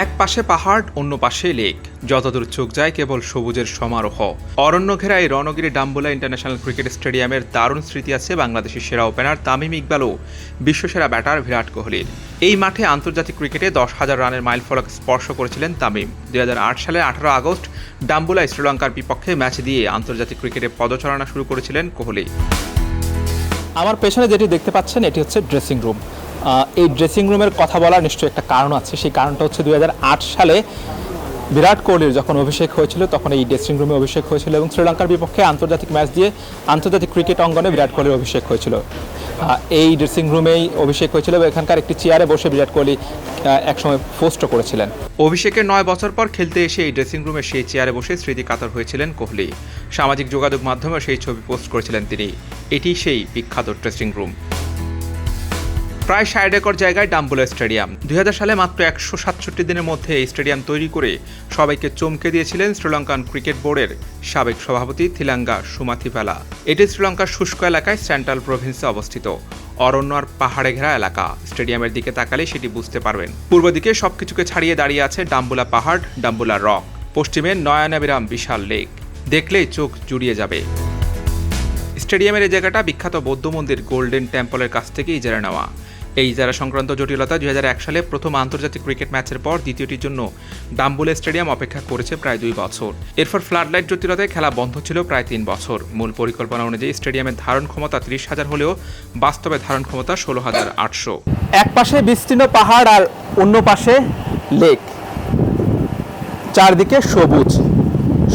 এক পাশে পাহাড়, অন্য পাশে লেক। যতদূর চোখ যায় কেবল সবুজের সমারোহ। অরণ্য ঘেরা এই রণগিরি ডাম্বুলা ইন্টারন্যাশনাল ক্রিকেট স্টেডিয়ামের দারুণ স্মৃতি আছে বাংলাদেশের সেরা ওপেনার তামিম ইকবালও, বিশ্বসেরা ব্যাটার বিরাট কোহলির। এই মাঠে আন্তর্জাতিক ক্রিকেটে দশ হাজার রানের মাইলফলক স্পর্শ করেছিলেন তামিম। দুই সালে আঠারো আগস্ট ডাম্বুলায় শ্রীলঙ্কার বিপক্ষে ম্যাচ দিয়ে আন্তর্জাতিক ক্রিকেটে পদচারণা শুরু করেছিলেন কোহলি। আমার পেছনে যেটি দেখতে পাচ্ছেন, এটি হচ্ছে ড্রেসিং রুম। এই ড্রেসিং রুমের কথা বলার নিশ্চয়ই একটা কারণ আছে। সেই কারণটা হচ্ছে দুই হাজার আট সালে বিরাট কোহলির যখন অভিষেক হয়েছিল, তখন এই ড্রেসিং রুমে অভিষেক হয়েছিল এবং শ্রীলঙ্কার বিপক্ষে আন্তর্জাতিক ম্যাচ দিয়ে আন্তর্জাতিক ক্রিকেট অঙ্গনে বিরাট কোহলির অভিষেক হয়েছিল। এই ড্রেসিং রুমেই অভিষেক হয়েছিল এবং এখানকার একটি চেয়ারে বসে বিরাট কোহলি একসময় পোস্টও করেছিলেন। অভিষেকের নয় বছর পর খেলতে এসে এই ড্রেসিং রুমে সেই চেয়ারে বসে স্মৃতি কাতর হয়েছিলেন কোহলি। সামাজিক যোগাযোগ মাধ্যমে সেই ছবি পোস্ট করেছিলেন তিনি। এটি সেই বিখ্যাত ড্রেসিং রুম প্রায় ষাট একর জায়গায় ডাম্বুলা স্টেডিয়াম। দুই হাজার সালে মাত্র একশো সাতষট্টি দিনের মধ্যে এই স্টেডিয়াম তৈরি করে সবাইকে চমকে দিয়েছিলেন শ্রীলঙ্কান ক্রিকেট বোর্ডের সাবেক সভাপতি থিলাঙ্গা সুমাথিপালা এটি শ্রীলঙ্কার শুষ্ক এলাকায় সেন্ট্রাল প্রভিন্সে অবস্থিত। অরণ্য আর পাহাড়ে ঘেরা এলাকা। স্টেডিয়ামের দিকে তাকালে সেটি বুঝতে পারবেন। পূর্ব দিকে সবকিছুকে ছাড়িয়ে দাঁড়িয়ে আছে ডাম্বুলা পাহাড়, ডাম্বুলা রক। পশ্চিমে নয়নাবিরাম বিশাল লেক। দেখলেই চোখ জুড়িয়ে যাবে। স্টেডিয়ামের এই জায়গাটা বিখ্যাত বৌদ্ধ মন্দির গোল্ডেন টেম্পলের কাছ থেকে ইজারা নেওয়া। এই ইজারা সংক্রান্ত জটিলতা দুই হাজার এক সালে প্রথম আন্তর্জাতিক ক্রিকেট ম্যাচের পর দ্বিতীয়টির জন্য ডাম্বুলে স্টেডিয়াম অপেক্ষা করেছে প্রায় দুই বছর। এরপর ফ্লাডলাইট জটিলতায় খেলা বন্ধ ছিল প্রায় তিন বছর। মূল পরিকল্পনা অনুযায়ী স্টেডিয়ামের ধারণ ক্ষমতা ত্রিশ হাজার হলেও বাস্তবে ধারণ ক্ষমতা ষোলো হাজার আটশো। এক পাশে বিস্তীর্ণ পাহাড় আর অন্য পাশে লেক। চারদিকে সবুজ।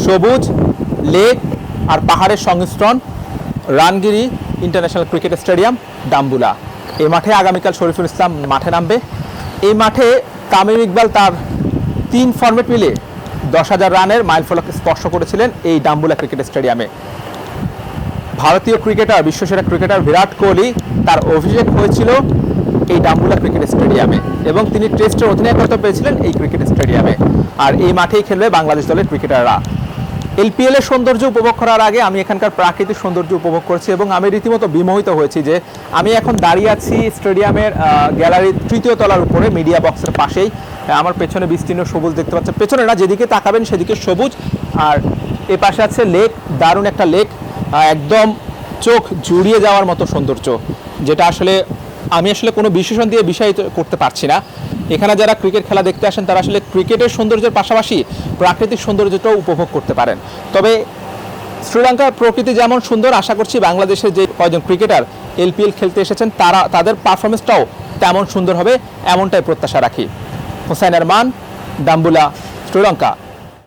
সবুজ, লেক আর পাহাড়ের সংমিশ্রণ। Rangiri international cricket stadium Dambulla এই মাঠে আগামীকাল শরীফুল ইসলাম মাঠে নামবে। এই মাঠে তামিম ইকবাল তার তিন ফরম্যাট মিলে দশ হাজার রানের মাইলফলক স্পর্শ করেছিলেন এই ডাম্বুলা ক্রিকেট স্টেডিয়ামে। ভারতীয় ক্রিকেটার, বিশ্বসেরা ক্রিকেটার বিরাট কোহলি তার অভিষেক হয়েছিল এই ডাম্বুলা ক্রিকেট স্টেডিয়ামে এবং তিনি টেস্টের অধিনায়কত্ব পেয়েছিলেন এই ক্রিকেট স্টেডিয়ামে। আর এই মাঠেই খেলবে বাংলাদেশ দলের ক্রিকেটাররা। এলপিএল এর সৌন্দর্য উপভোগ করার আগে আমি এখানকার প্রাকৃতিক সৌন্দর্য উপভোগ করছি এবং আমি রীতিমতো বিমোহিত হয়েছি যে আমি এখন দাঁড়িয়ে আছি স্টেডিয়ামের গ্যালারির তৃতীয় তলার উপরে মিডিয়া বক্সের পাশেই। আমার পেছনে বিস্তীর্ণ সবুজ দেখতে পাচ্ছেন। পেছনে না, যেদিকে তাকাবেন সেদিকে সবুজ। আর এ পাশে আছে লেক দারুণ একটা লেক একদম চোখ জুড়িয়ে যাওয়ার মতো সৌন্দর্য, যেটা আসলে আমি আসলে কোনো বিশেষণ দিয়ে বিষয় করতে পারছি না। এখানে যারা ক্রিকেট খেলা দেখতে আসেন, তারা আসলে ক্রিকেটের সৌন্দর্যের পাশাপাশি প্রাকৃতিক সৌন্দর্যটাও উপভোগ করতে পারেন। তবে শ্রীলঙ্কার প্রকৃতি যেমন সুন্দর, আশা করছি বাংলাদেশের যে কয়জন ক্রিকেটার এলপিএল খেলতে এসেছেন, তারা, তাদের পারফরমেন্সটাও তেমন সুন্দর হবে, এমনটাই প্রত্যাশা রাখি। হোসাইন আরমান ডাম্বুলা শ্রীলঙ্কা।